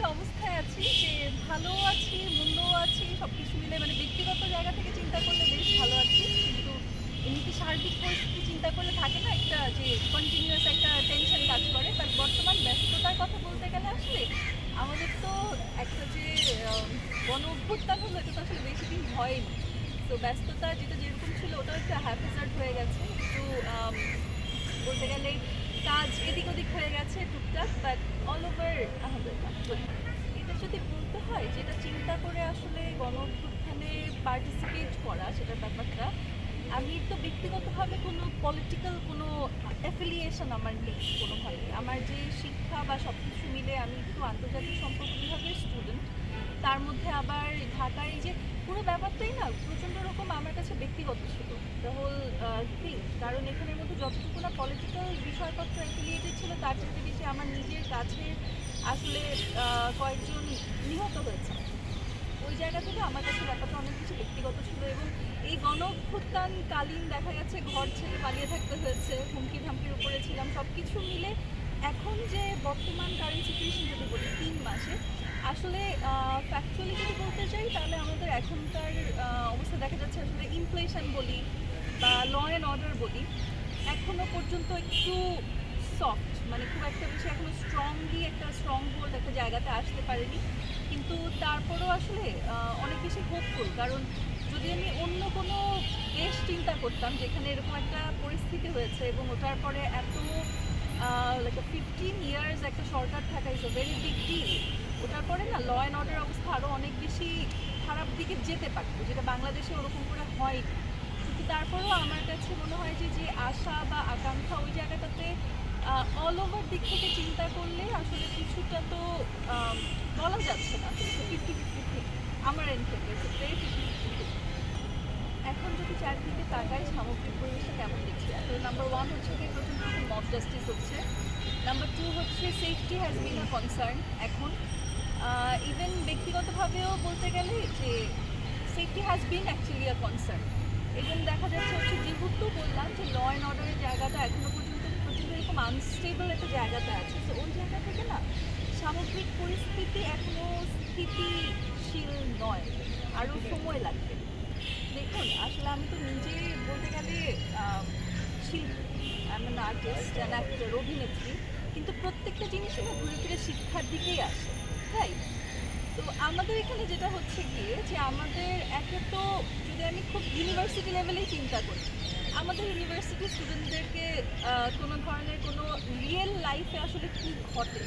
একটা অবস্থায় আছি যে ভালো আছি, মন্দও আছি সব কিছু মিলে মানে ব্যক্তিগত জায়গা থেকে চিন্তা করলে বেশ ভালো আছি। কিন্তু এমনিতে সার্বিক পরিস্থিতি চিন্তা করলে থাকে না একটা যে কন্টিনিউয়াস একটা টেনশন কাজ করে। বাট বর্তমান ব্যস্ততার কথা বলতে গেলে আসলে আমাদের তো একটা যে গণ অভ্যুত্থান হলো, এটা তো আসলে বেশি দিন হয়নি। তো ব্যস্ততা যেটা যেরকম ছিল, ওটাও একটা হ্যাফেজার্ড হয়ে গেছে একটু আম, বলতে গেলে কাজ এদিক ওদিক হয়ে গেছে টুকটাক বাট অল ওভার আলহামদুলিল্লাহ এটা যদি বলতে হয়, যেটা চিন্তা করে আসলে গণ পার্টিসিপেট করা, সেটার ব্যাপারটা, আমি তো ব্যক্তিগতভাবে কোনো পলিটিক্যাল কোনো অ্যাফিলিয়েশন আমার নেই কোনোভাবে। আমার যে শিক্ষা বা সব কিছু মিলে আমি একটু আন্তর্জাতিক সম্পর্ক বিভাগের স্টুডেন্ট তার মধ্যে আবার ঢাকায় যে পুরো ব্যাপারটাই না প্রচণ্ড রকম আমার কাছে ব্যক্তিগত ছিল। দ্য হোল থিং কারণ এখানের মধ্যে যতটুকু না পলিটিক্যাল বিষয়পত্র অ্যাফিলিয়েটেড ছিল, তার চেয়ে বেশি আমার নিজের কাছে আসলে কয়েকজন নিহত হয়েছে। ওই জায়গা থেকে আমার কাছে ব্যাপারটা অনেক কিছু ব্যক্তিগত ছিল এবং এই গণ কালীন দেখা গেছে, ঘর ছেড়ে পালিয়ে থাকতে হয়েছে হুমকি ধামকির উপরে ছিলাম। সব কিছু মিলে এখন যে বর্তমান কারেন্ট সিচুয়েশন যদি বলি, তিন মাসে, আসলে ফ্যাকচুয়ালি যদি বলতে চাই, তাহলে আমাদের এখনকার অবস্থা দেখা যাচ্ছে আসলে ইনফ্লেশন বলি বা ল অ্যান্ড অর্ডার বলি এখনও পর্যন্ত একটু সফট মানে খুব একটা বেশি এখনও স্ট্রংলি একটা স্ট্রং হোল্ড একটা জায়গাতে আসতে পারেনি। কিন্তু তারপরেও আসলে অনেক বেশি হোপফুল কারণ যদি আমি অন্য কোনো দেশ চিন্তা করতাম, যেখানে এরকম একটা পরিস্থিতি হয়েছে এবং ওটার পরে এত লাইক ফিফটিন ইয়ার্স একটা সরকার থাকা is a very big deal ওটার পরে না ল অ্যান্ড অর্ডার অবস্থা আরও অনেক বেশি খারাপ দিকে যেতে পারতো যেটা বাংলাদেশে ওরকম করে হয়নি। কিন্তু তারপরেও আমার কাছে মনে হয় যে যে আশা বা আকাঙ্ক্ষা ওই জায়গাটাতে অল ওভার দিক থেকে চিন্তা করলে আসলে কিছুটা তো বলা যাচ্ছে না। ফিফটি ফিফটি আমার এন্ড থেকে ফিফটি ফিফটি এখন যদি চারদিকে তাকাই, সামগ্রিক পরিবেশটা কেমন দেখছি? আসলে নাম্বার ওয়ান হচ্ছে কি প্রচণ্ড রকম মব জাস্টিস হচ্ছে। নাম্বার টু হচ্ছে safety has been a concern এখন। ইভেন ব্যক্তিগতভাবেও বলতে গেলে যে safety has been actually a concern এবং দেখা যাচ্ছে হচ্ছে, যেহেতু বললাম যে ল অ্যান্ড অর্ডারের জায়গাটা এখনও পর্যন্ত প্রচুর এরকম আনস্টেবল একটা জায়গাতে আছে। তো ওই জায়গা থেকে না, সামগ্রিক পরিস্থিতি এখনও স্থিতিশীল নয়। আরও সময় লাগবে। দেখুন, আসলে আমি তো নিজে বলতে গেলে শিল্পী। এন আর্টিস্ট অ্যান্ড অ্যাক্টর অভিনেত্রী। কিন্তু প্রত্যেকটা জিনিসই না ঘুরে ফিরে শিক্ষার দিকেই আসে, তাই? তো আমাদের এখানে যেটা হচ্ছে গিয়ে যে আমাদের একে তো যদি আমি খুব ইউনিভার্সিটি লেভেলেই চিন্তা করি, আমাদের ইউনিভার্সিটি স্টুডেন্টদেরকে কোনো ধরনের কোনো রিয়েল লাইফে আসলে কী ঘটে?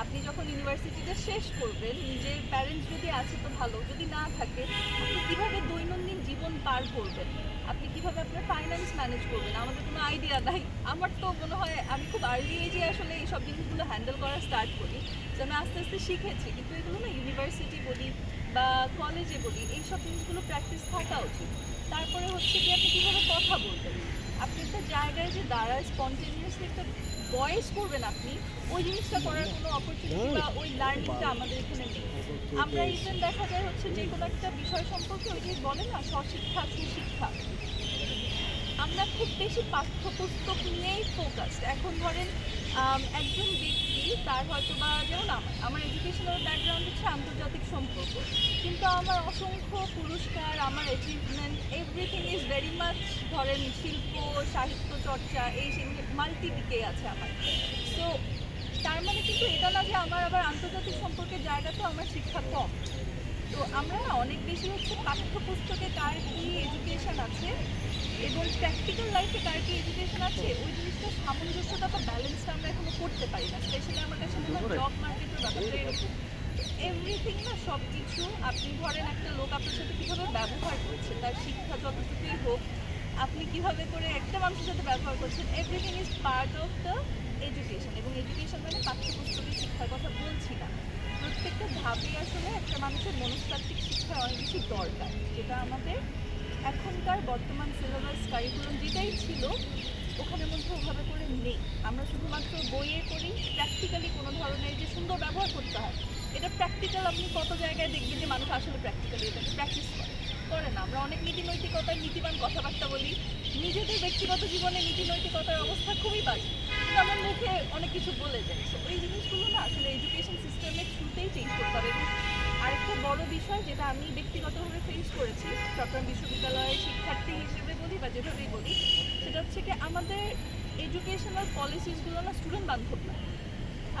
আপনি যখন ইউনিভার্সিটিটা শেষ করবেন, নিজের প্যারেন্টস যদি আছে তো ভালো, যদি না থাকে, আপনি কীভাবে দৈনন্দিন জীবন পার করবেন? আপনি কীভাবে আপনার ফাইন্যান্স ম্যানেজ করবেন? আমাদের কোনো আইডিয়া নাই। আমার তো মনে হয় আমি খুব আর্লি এজে আসলে এই সব জিনিসগুলো হ্যান্ডেল করা স্টার্ট করি তো আমি আস্তে আস্তে শিখেছি। কিন্তু এগুলো না ইউনিভার্সিটি বলি বা কলেজে বলি, এই সব জিনিসগুলো প্র্যাকটিস থাকা উচিত। তারপরে হচ্ছে কি আপনি কীভাবে কথা বলবেন? আপনি একটা জায়গায় যে দাঁড়ায় স্পন্টেনিয়াসলি একটা ভয়েস করবেন আপনি, ওই জিনিসটা করার কোনো অপরচুনিটি বা ওই লার্নিংটা আমাদের এখানে নেই। আমরা ইভেন দেখা যায় হচ্ছে যে কোনো একটা বিষয় সম্পর্কে ওই যে বলে না, স্বশিক্ষা, সুশিক্ষা। আমরা খুব বেশি পাঠ্যপুস্তক নিয়েই ফোকাসড এখন ধরেন একজন ব্যক্তি, তার হয়তো বা যেমন আমার আমার এডুকেশনাল ব্যাকগ্রাউন্ড হচ্ছে আন্তর্জাতিক সম্পর্ক, কিন্তু আমার অসংখ্য পুরস্কার, আমার achievement everything is very much ধরেন শিল্প, সাহিত্য চর্চা, এই মাল্টি দিকে আছে আমার। সো তার মানে কিন্তু এটা না যে আমার আবার আন্তর্জাতিক সম্পর্কের জায়গাতেও আমার শিক্ষা কম। তো আমরা অনেক বেশি হচ্ছে পাঠ্যপুস্তকে কার কী এডুকেশন আছে এবং প্র্যাকটিক্যাল লাইফে কার কি এডুকেশন আছে, ওই জিনিসটা সামঞ্জস্যতা বা ব্যালেন্সটা আমরা এখনও করতে পারি না। স্পেশালি আমার কাছে মনে হয় জব মার্কেটের ব্যাপারটা এরকম। এভরিথিং না সব কিছু আপনি ধরেন একটা লোক আপনার সাথে কীভাবে ব্যবহার করছে, তার শিক্ষা যতটুকুই হোক, আপনি কীভাবে করে একটা মানুষের সাথে ব্যবহার করছেন everything is part of the education এবং এডুকেশন মানে পাঠ্যপুস্তকের শিক্ষার কথা বলছি না। প্রত্যেকটা ধাপে আসলে একটা মানুষের মনস্তাত্ত্বিক শিক্ষা অনেক বেশি দরকার। যেটা আমাদের এখনকার বর্তমান সিলেবাস কারিকুলাম যেটাই ছিল ওখানের মধ্যে ওভাবে করে নেই। আমরা শুধুমাত্র বইয়ে করি প্র্যাকটিক্যালি কোনো ধরনের যে সুন্দর ব্যবহার করতে হয়, এটা প্র্যাকটিক্যাল আপনি কত জায়গায় দেখবেন যে মানুষ আসলে প্র্যাকটিক্যালি এটাকে প্র্যাকটিস করে। করে না, আমরা অনেক নীতি নৈতিকতার নীতিবান কথাবার্তা বলি। নিজেদের ব্যক্তিগত জীবনে নীতি নৈতিকতার অবস্থা খুবই বাজে। কিন্তু আমার মুখে অনেক কিছু বলে যায়। তো ওই জিনিসগুলো না আসলে এডুকেশন সিস্টেমের থ্রুতেই চেঞ্জ করতে হবে। আরেকটা বড় বিষয় যেটা আমি ব্যক্তিগতভাবে ফেস করেছি, চট্টগ্রাম বিশ্ববিদ্যালয়ের শিক্ষার্থী হিসেবে বলি বা যেভাবেই বলি, সেটা হচ্ছে কি আমাদের এডুকেশনাল পলিসিসগুলো না স্টুডেন্ট বান্ধব না।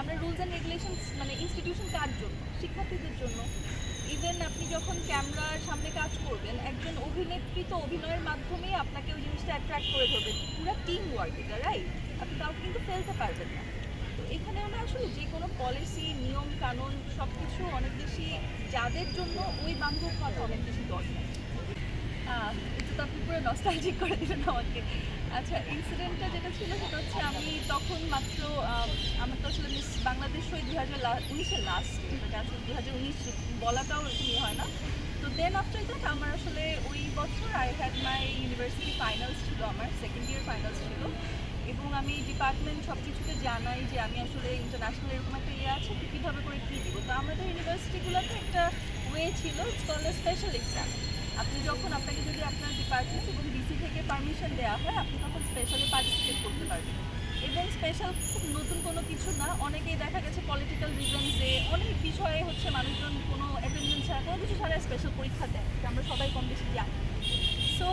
আমরা রুলস অ্যান্ড রেগুলেশনস মানে ইনস্টিটিউশন কার জন্য? শিক্ষার্থীদের জন্য। ইভেন আপনি যখন ক্যামেরার সামনে কাজ করবেন, একজন অভিনেত্রী তো অভিনয়ের মাধ্যমেই আপনাকে ওই জিনিসটা অ্যাট্রাক্ট করে ধরবে। পুরো টিম ওয়ার্ক এটা রাইট আপনি কাউকে কিন্তু ফেলতে পারবেন না। তো এখানেও না আসলে যে কোনো পলিসি নিয়ম, কানুন সব কিছু অনেক বেশি যাদের জন্য ওই বান্ধব হওয়াটা অনেক বেশি দরকার। এটা তো আপনি পুরো নস্টালজিক করে দিলেন আমাকে। আচ্ছা ইনসিডেন্টটা যেটা ছিল সেটা হচ্ছে আমি তখন মাত্র আমার তো আসলে মিস বাংলাদেশ ওই দু হাজার উনিশের লাস্ট এটাকে আসলে দু হাজার উনিশ বলাটাও ইয়ে হয় না। তো দেন আফটার দ্যাট আমার আসলে ওই বছর I had my university finals ছিল, আমার সেকেন্ড ইয়ার ফাইনালস ছিল। আমি ডিপার্টমেন্ট সব কিছুতে জানাই যে আমি আসলে ইন্টারন্যাশনাল এরকম একটা ইয়ে আছে, তো কীভাবে করে কী দিব? তো আমাদের ইউনিভার্সিটিগুলোতে একটা ওয়ে ছিল কল স্পেশাল এক্সাম আপনি যখন আপনাকে যদি আপনার ডিপার্টমেন্ট এবং ডিসি থেকে পারমিশন দেওয়া হয়, আপনি তখন স্পেশালি পার্টিসিপেট করতে পারবেন। এবং স্পেশাল খুব নতুন কোনো কিছু না, অনেকেই দেখা গেছে পলিটিক্যাল রিজনসে অনেক বিষয়ে হচ্ছে মানুষজন কোনো অ্যাটেন্ডেন্স ছাড়া কোনো কিছু ছাড়া স্পেশাল পরীক্ষা দেয় আমরা সবাই কম বেশি জানি। সো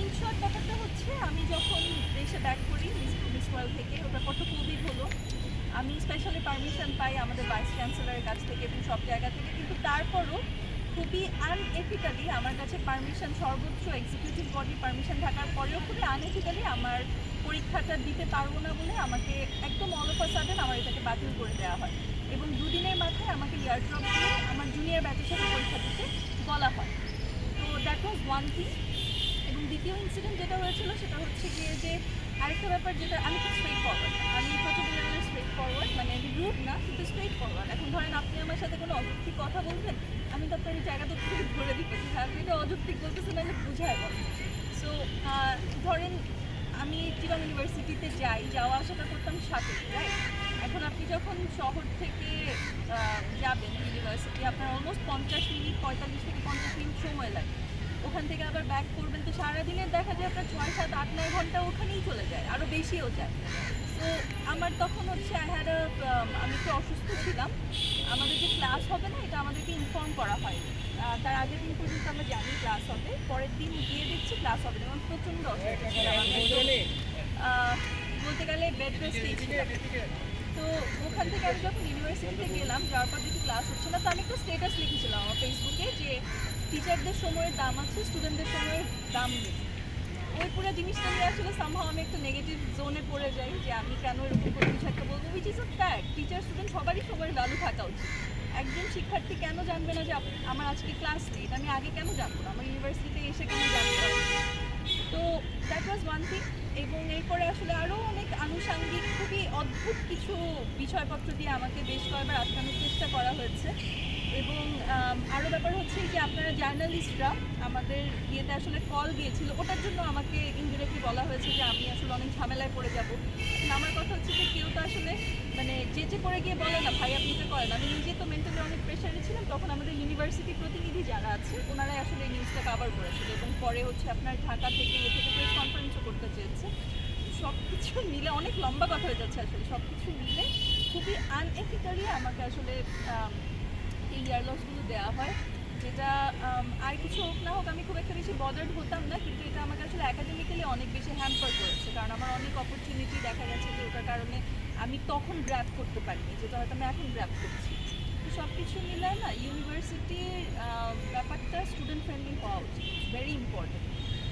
ইন শর্ট ব্যাপারটা হচ্ছে আমি যখন দেশে ব্যাক করি মিস ওয়ার্ল্ড থেকে, ওটা কত কোভিড হলো, আমি স্পেশালি পারমিশন পাই আমাদের ভাইস চ্যান্সেলরের কাছ থেকে এবং সব জায়গা থেকে। কিন্তু তারপরও খুবই আনএথিক্যালি আমার কাছে পারমিশন সর্বোচ্চ এক্সিকিউটিভ বডি পারমিশন থাকার পরেও খুবই আনএথিক্যালি আমার পরীক্ষাটা দিতে পারব না বলে আমাকে একদম অল অফ সাডেন আমার এটাকে বাতিল করে দেওয়া হয়। এবং দুদিনের মাথায় আমাকে ইয়ারড্রপ দিয়ে আমার জুনিয়র ব্যাচের সাথে পরীক্ষা দিতে বলা হয়। তো দ্যাট ওয়াজ ওয়ান থিং দ্বিতীয় ইনসিডেন্ট যেটা হয়েছিল সেটা হচ্ছে গিয়ে যে আরেকটা ব্যাপার যেটা আমি খুব স্ট্রেট ফরওয়ার্ড আমি প্রচুর লেভেলের স্ট্রেট ফরওয়ার্ড মানে আমি রুট না কিন্তু স্ট্রেট ফরওয়ার্ড এখন ধরেন আপনি আমার সাথে কোনো অযৌক্তিক কথা বলবেন আমি তো আপনার এই জায়গাটা থেকে ধরে হ্যাঁ, আপনি এটা অযৌক্তিক বলতেছেন না বুঝায় বলেন সো ধরেন আমি চিরং ইউনিভার্সিটিতে যাই যাওয়া আসাটা করতাম সাথে এখন আপনি যখন শহর থেকে যাবেন ইউনিভার্সিটি আপনার অলমোস্ট পঞ্চাশ মিনিট পঁয়তাল্লিশ থেকে পঞ্চাশ মিনিট সময় লাগে। ওখান থেকে আবার ব্যাক করবেন। তো সারাদিনের দেখা যায় আপনার ছয় সাত আট নয় ঘণ্টা ওখানেই চলে যায় আরও বেশিও যায়। তো আমার তখন হচ্ছে আই হ্যাড আমি একটু অসুস্থ ছিলাম। আমাদের যে ক্লাস হবে না, এটা আমাদেরকে ইনফর্ম করা হয়। তার আগের দিন পর্যন্ত আমরা জানি ক্লাস হবে। পরের দিন গিয়ে দেখছি ক্লাস হবে না। এবং প্রচণ্ড অসুস্থ বলতে গেলে বেড রেস্টেই ছিলাম তো ওখান থেকে আমি যখন ইউনিভার্সিটিতে গেলাম, যাওয়ার পর দেখি ক্লাস হচ্ছে না। তো আমি একটা স্টেটাস লিখেছিলাম আমার ফেসবুকে যে টিচারদের সময়ের দাম আছে স্টুডেন্টদের সময়ের দাম নেই। ওই পুরো জিনিসটা নিয়ে আসলে সামহাও আমি একটা নেগেটিভ জোনে পড়ে যাই যে আমি কেন এরকম কোনো কিছু একটা বলব which is a fact teacher student সবারই সময়ের ভ্যালু থাকা উচিত। একজন শিক্ষার্থী কেন জানবে না যে আমার আজকে ক্লাস নেই আমি আগে কেন জানব না? আমার ইউনিভার্সিটিতে এসে কেন জানতে হবে তো দ্যাট ওয়াজ ওয়ান থিং এবং এরপরে আসলে আরও অনেক আনুষাঙ্গিক, খুবই অদ্ভুত কিছু বিষয়পত্র দিয়ে আমাকে বেশ কয়েকবার আটকানোর চেষ্টা করা হয়েছে। এবং আরও ব্যাপার হচ্ছে যে আপনারা জার্নালিস্টরা আমাদের ইয়েতে আসলে কল দিয়েছিল, ওটার জন্য আমাকে ইনডিরেক্টলি বলা হয়েছে যে আমি আসলে অনেক ঝামেলায় পড়ে যাব। আমার কথা হচ্ছে যে কেউ তো আসলে মানে যেচে পড়ে গিয়ে বলে না, ভাই, আপনি এটা করেন। আমি নিজে তো মেন্টালি অনেক প্রেশারে ছিলাম, তখন আমাদের ইউনিভার্সিটি প্রতিনিধি যারা আছে, ওনারাই আসলে এই নিউজটা কাভার করেছিল এবং পরে হচ্ছে আপনার ঢাকা থেকে এ থেকে প্রেস কনফারেন্সও করতে চেয়েছে। সব কিছু মিলে অনেক লম্বা কথা হয়ে যাচ্ছে আসলে সব কিছু মিলে খুবই আনএথিক্যালি আমাকে আসলে এই ইয়ারলসগুলো দেওয়া হয়, যেটা আর কিছু হোক না হোক, আমি খুব একটা বেশি বদার্ড হতাম না, কিন্তু এটা আমাকে আসলে অ্যাকাডেমিক্যালি অনেক বেশি হ্যাম্পার করেছে, কারণ আমার অনেক অপরচুনিটি দেখা গেছে যে ওটার কারণে আমি তখন গ্র্যাপ করতে পারিনি, যেটা হয়তো আমি এখন গ্র্যাপ করছি। তো সব কিছু মিলায় না ইউনিভার্সিটির ব্যাপারটা স্টুডেন্ট ফ্রেন্ডলি হওয়া উচিত ভেরি ইম্পর্টেন্ট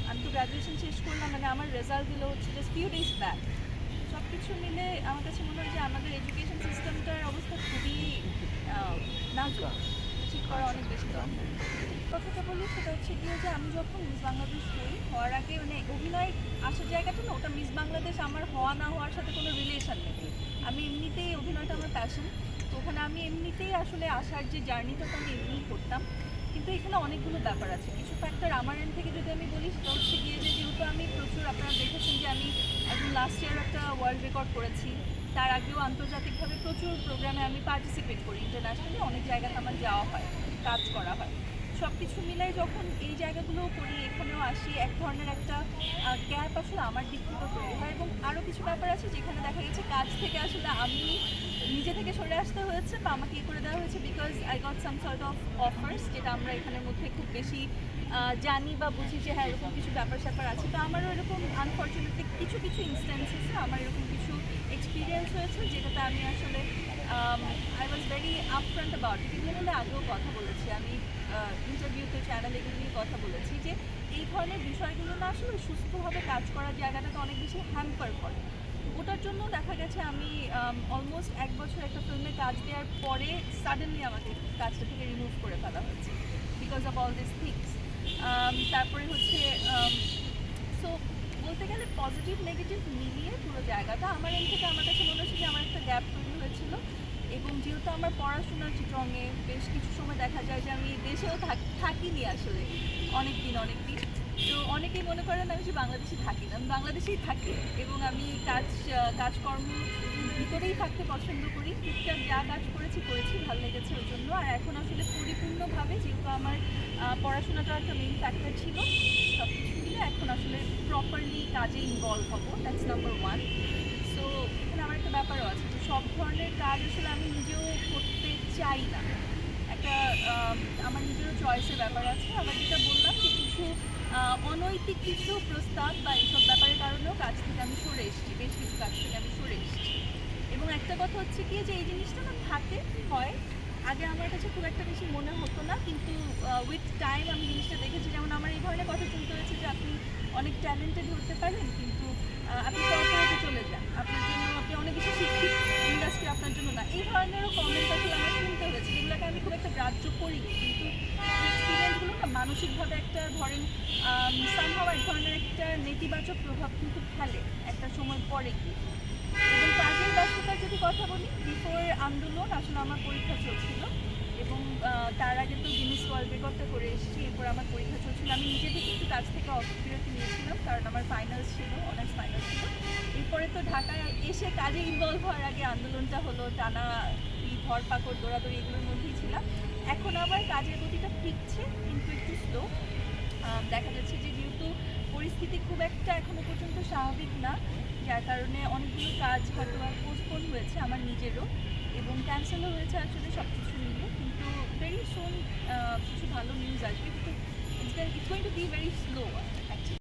আমি তো গ্র্যাজুয়েশন শেষ করলাম মানে আমার রেজাল্ট দিলো হচ্ছে জাস্ট ফিউ ডেজ ব্যাক সব কিছু মিলে আমার কাছে মনে হয় যে আমাদের এডুকেশন সিস্টেমটার অবস্থা খুবই নাজুক ঠিক করা অনেক বেশি দরকার। কথাটা বলি সেটা হচ্ছে গিয়ে যে আমি যখন মিস বাংলাদেশ হই, হওয়ার আগে মানে অভিনয় আসার জায়গাটা না, ওটা মিস বাংলাদেশ আমার হওয়া না হওয়ার সাথে কোনো রিলেশন নেই। আমি এমনিতেই অভিনয়টা আমার প্যাশন তো ওখানে আমি এমনিতেই আসলে আসার যে জার্নিটা তো আমি এমনিই করতাম। কিন্তু এখানে অনেকগুলো ব্যাপার আছে। কিছু ফ্যাক্টর আমার এন্ড থেকে যদি আমি বলি, সেটা হচ্ছে গিয়ে যে যেহেতু আমি প্রচুর আপনারা দেখেছেন যে আমি একদম লাস্ট ইয়ার একটা ওয়ার্ল্ড রেকর্ড করেছি। তার আগেও আন্তর্জাতিকভাবে প্রচুর প্রোগ্রামে আমি পার্টিসিপেট করি। ইন্টারন্যাশনালি অনেক জায়গাতে আমার যাওয়া হয়, কাজ করা হয়। সব কিছু মিলাই যখন এই জায়গাগুলো করি, এখানেও আসি, এক ধরনের একটা গ্যাপ আসলে আমার দিক থেকেও তৈরি হয় এবং আরও কিছু ব্যাপার আছে যেখানে দেখা গেছে কাজ থেকে আসলে আমি নিজে থেকে সরে আসতে হয়েছে বা আমাকে ইয়ে করে দেওয়া হয়েছে because I got some sort of offers যেটা আমরা এখানের মধ্যে খুব বেশি জানি বা বুঝি যে হ্যাঁ এরকম কিছু ব্যাপার স্যাপার আছে। তো আমারও এরকম আনফর্চুনেটলি কিছু কিছু ইনস্ট্যান্সেসে আমার এরকম এক্সপিরিয়েন্স হয়েছে, যেটাতে আমি আসলে I was very upfront about এগুলো নিয়ে আগেও কথা বলেছি। আমি ইন্টারভিউতে চ্যানেল এগুলো নিয়ে কথা বলেছি যে, এই ধরনের বিষয়গুলো না আসলে সুস্থভাবে কাজ করার জায়গাটাকে অনেক বেশি হ্যাম্পার করে। ওটার জন্য দেখা গেছে আমি অলমোস্ট এক বছর একটা ফিল্মে কাজ দেওয়ার পরে সাডেনলি আমাকে কাজটা থেকে রিমুভ করে ফেলা হয়েছে because of all this things তারপরে হচ্ছে সো বলতে গেলে পজিটিভ নেগেটিভ মিলিয়ে পুরো জায়গাটা আমার এন থেকে আমার কাছে মনে হচ্ছে যে আমার একটা গ্যাপ তৈরি হয়েছিল। এবং যেহেতু আমার পড়াশোনার চিত্রঙ্গে বেশ কিছু সময় দেখা যায় যে আমি দেশেও থাক- থাকিনি আসলে অনেক দিন অনেক দিন তো অনেকেই মনে করেন আমি যে বাংলাদেশে থাকি না, আমি বাংলাদেশেই থাকি এবং আমি কাজ, কাজকর্ম ভিতরেই থাকতে পছন্দ করি টুকটাক যা কাজ করেছি করেছি, ভালো লেগেছে ওই জন্য। আর এখন আসলে পরিপূর্ণভাবে যেহেতু আমার পড়াশোনাটা একটা মেইন ফ্যাক্টর ছিল সব কিছু এখন আসলে প্রপারলি কাজে ইনভলভ হব দ্যাটস নাম্বার ওয়ান সো এখানে আমার একটা ব্যাপারও আছে সব ধরনের কাজ আসলে আমি নিজেও করতে চাই না। একটা আমার নিজেরও চয়েসের ব্যাপার আছে। আবার যেটা বললাম যে কিছু অনৈতিক কিছু প্রস্তাব বা এইসব ব্যাপারের কারণেও কাজ থেকে আমি সরে এসেছি, বেশ কিছু কাজ থেকে আমি সরে এসেছি। এবং একটা কথা হচ্ছে কি যে এই জিনিসটা না থাকে, হয় আগে আমার কাছে খুব একটা বেশি মনে হতো না, কিন্তু উইথ টাইম আমি জিনিসটা দেখেছি। যেমন আমার এই ধরনের কথা শুনতে হয়েছে যে আপনি অনেক ট্যালেন্টেড হতে পারেন, কিন্তু আপনি কর্পোরেটে চলে যান। আপনার জন্য আপনি অনেক কিছু শিক্ষিত ইন্ডাস্ট্রি আপনার জন্য না। এই ধরনেরও কমেন্ট আসলে আমার শুনতে হয়েছে, যেগুলোকে আমি খুব একটা গ্রাহ্য করিনি। কিন্তু এক্সপিরিয়েন্সগুলো না মানসিকভাবে একটা ধরেন সামহাও এক ধরনের একটা নেতিবাচক প্রভাব কিন্তু ফেলে একটা সময় পরে গিয়ে। এবং কাজের ব্যস্ততার যদি কথা বলি, বিফোর আন্দোলন আসলে আমার পরীক্ষা চলছিল এবং তার আগে তো গিনিস ওয়ার্ল্ড রেকর্ডটা করে এসেছি, এরপর আমার পরীক্ষা চলছিল। আমি নিজে থেকে একটু কাজ থেকে অবিরতি নিয়েছিলাম, কারণ আমার ফাইনাল ছিল অনার্স ফাইনাল ছিল। এরপরে তো ঢাকায় এসে কাজে ইনভলভ হওয়ার আগে আন্দোলনটা হলো, টানা এই ধরপাকড়, দৌড়াদৌড়ি এগুলোর মধ্যেই ছিলাম। এখন আবার কাজের গতিটা ফিরছে, কিন্তু একটু স্লো দেখা যাচ্ছে যে যেহেতু পরিস্থিতি খুব একটা এখনও পর্যন্ত স্বাভাবিক না যার কারণে অনেকগুলো কাজ হয়তো পোস্টপোন হয়েছে আমার নিজেরও এবং ক্যান্সেলও হয়েছে আসলে সব কিছু মিলে। কিন্তু ভেরি সুন কিছু ভালো নিউজ আসবে। কিন্তু it's going to be very slow